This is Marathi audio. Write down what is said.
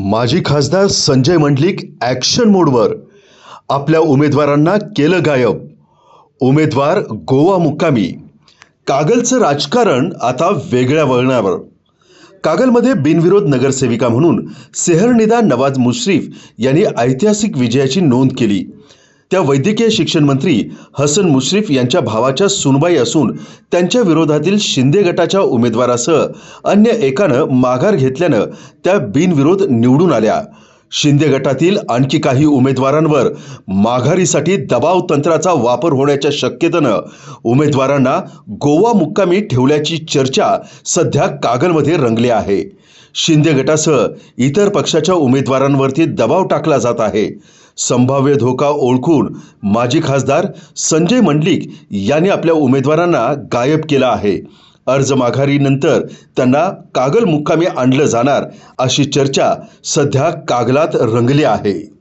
माजी खासदार संजय मंडलिक ॲक्शन मोडवर आपल्या उमेदवारांना केलं गायब. उमेदवार गोवा मुक्कामी. कागलचं राजकारण आता वेगळ्या वळणावर. कागलमध्ये बिनविरोध नगरसेविका म्हणून सेहरनिदा नवाज मुश्रीफ यांनी ऐतिहासिक विजयाची नोंद केली. त्या वैद्यकीय शिक्षण मंत्री हसन मुश्रीफ यांच्या भावाच्या सुनबाई असून त्यांच्या विरोधातील शिंदे गटाच्या उमेदवारासह अन्य एकानं माघार घेतल्यानं त्या बिनविरोध निवडून आल्या. शिंदे गटातील आणखी काही उमेदवारांवर माघारीसाठी दबाव तंत्राचा वापर होण्याच्या शक्यतेनं उमेदवारांना गोवा मुक्कामी ठेवल्याची चर्चा सध्या कागलमध्ये रंगली आहे. शिंदे गटासह इतर पक्षाच्या उमेदवारांवरती दबाव टाकला जात आहे. संभाव्य धोका ओळखून माजी खासदार संजय मंडलिक यांनी आपल्या उमेदवारांना गायब केला आहे. अर्ज माघारीनंतर त्यांना कागल मुक्कामी आणलं जाणार अशी चर्चा सध्या कागलात रंगली आहे.